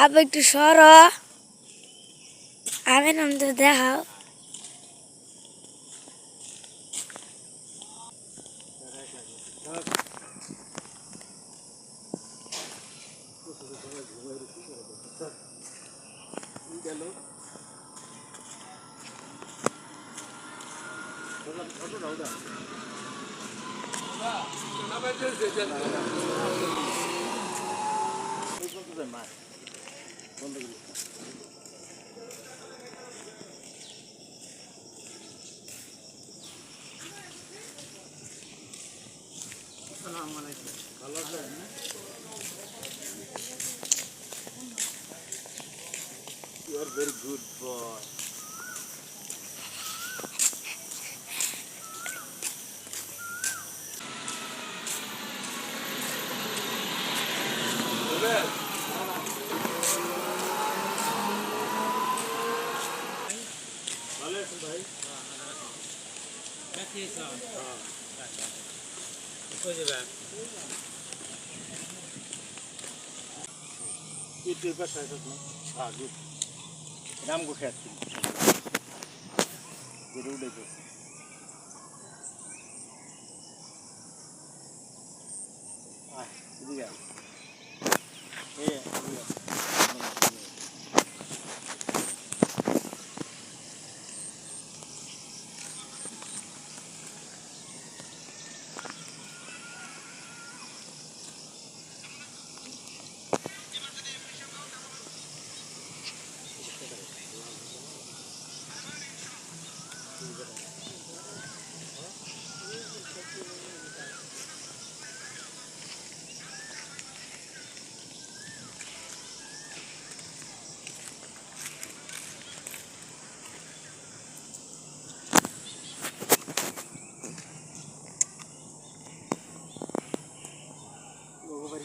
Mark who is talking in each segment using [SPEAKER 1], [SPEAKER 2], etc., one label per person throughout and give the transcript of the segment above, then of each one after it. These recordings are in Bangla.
[SPEAKER 1] আব একটু সর। আমি নাম তো দেখাও।
[SPEAKER 2] You আসসালামু আলাইকুম ভালো আছেন you are very good boy Yeah. Good রামগো খেত উঠে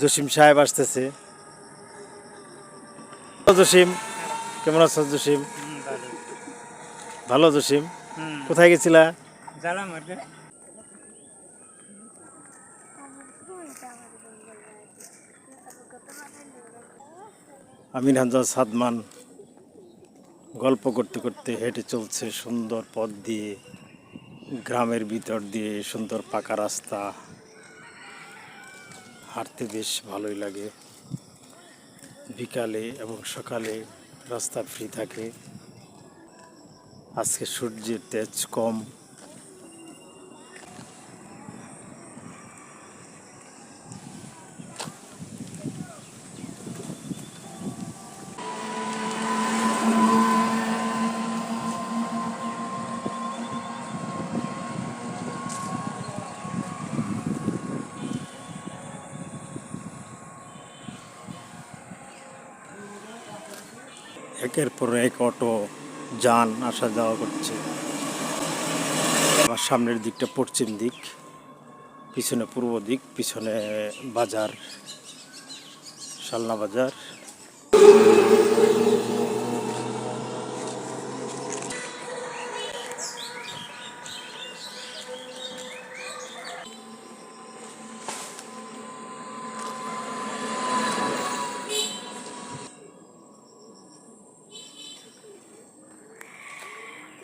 [SPEAKER 2] জসিম সাহেব আসতেছে। জসিম কেমন আছো জসিম? ভালো জসিম? কোথায় গেছিলা? আমিন হামজা সাদমান। গল্প করতে করতে হেঁটে চলছে সুন্দর পথ দিয়ে। গ্রামের ভিতর দিয়ে সুন্দর পাকা রাস্তা। হাঁটতে বেশ ভালোই লাগে। বিকালে এবং সকালে রাস্তা ফ্রি থাকে। আজকে সূর্যের তেজ কম। একের পর এক অটো, যান, আসা যাওয়া করছে। আমার সামনের দিকটা পশ্চিম দিক, পিছনে পূর্ব দিক, পিছনে বাজার, শালনা বাজার।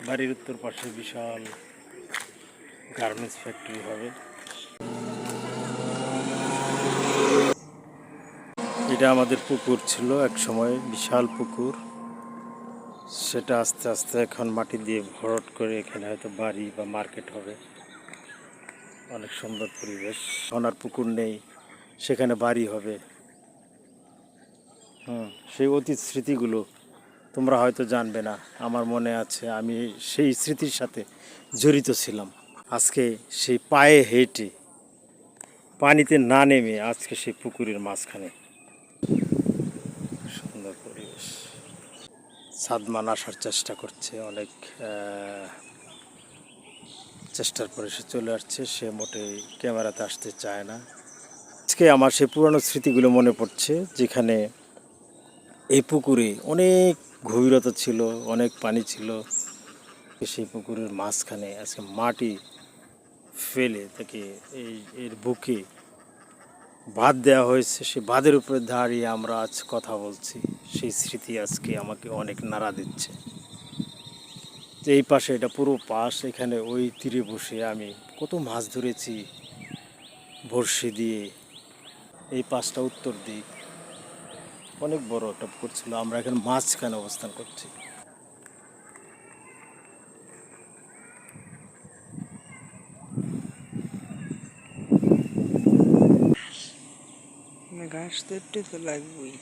[SPEAKER 2] বাড়ির উত্তর পাশে বিশাল গার্মেন্টস ফ্যাক্টরি হবে। এটা আমাদের পুকুর ছিল এক সময়, বিশাল পুকুর। সেটা আস্তে আস্তে এখন মাটি দিয়ে ভরট করে এখানে হয়তো বাড়ি বা মার্কেট হবে। অনেক সুন্দর পরিবেশ। সোনার পুকুর নেই, সেখানে বাড়ি হবে। হুম, সেই অতীত স্মৃতিগুলো তোমরা হয়তো জানবে না, আমার মনে আছে আমি সেই স্মৃতির সাথে জড়িত ছিলাম। আজকে সেই পায়ে হেঁটে পানিতে না নেমে আজকে সেই পুকুরের মাঝখানে। সুন্দর পরিবেশ। সাদমান আসার চেষ্টা করছে, অনেক চেষ্টার পরে সে চলে আসছে, সে মোটেই ক্যামেরাতে আসতে চায় না। আজকে আমার সেই পুরনো স্মৃতিগুলো মনে পড়ছে, যেখানে এই পুকুরে অনেক গভীরতা ছিল, অনেক পানি ছিল। সেই পুকুরের মাঝখানে আজকে মাটি ফেলে তাকে এই, এর বুকে বাঁধ দেওয়া হয়েছে। সে বাঁধের উপরে দাঁড়িয়ে আমরা আজ কথা বলছি। সেই স্মৃতি আজকে আমাকে অনেক নাড়া দিচ্ছে। এই পাশে এটা পুরো পাশ, এখানে ওই তীরে বসে আমি কত মাছ ধরেছি বড়শি দিয়ে। এই পাশটা উত্তর দিক। অনেক বড় একটা পুকুর ছিল আমরা এখানে মাঝখানে অবস্থান করছি।
[SPEAKER 3] ঘাস তো একটু তো লাগবেই।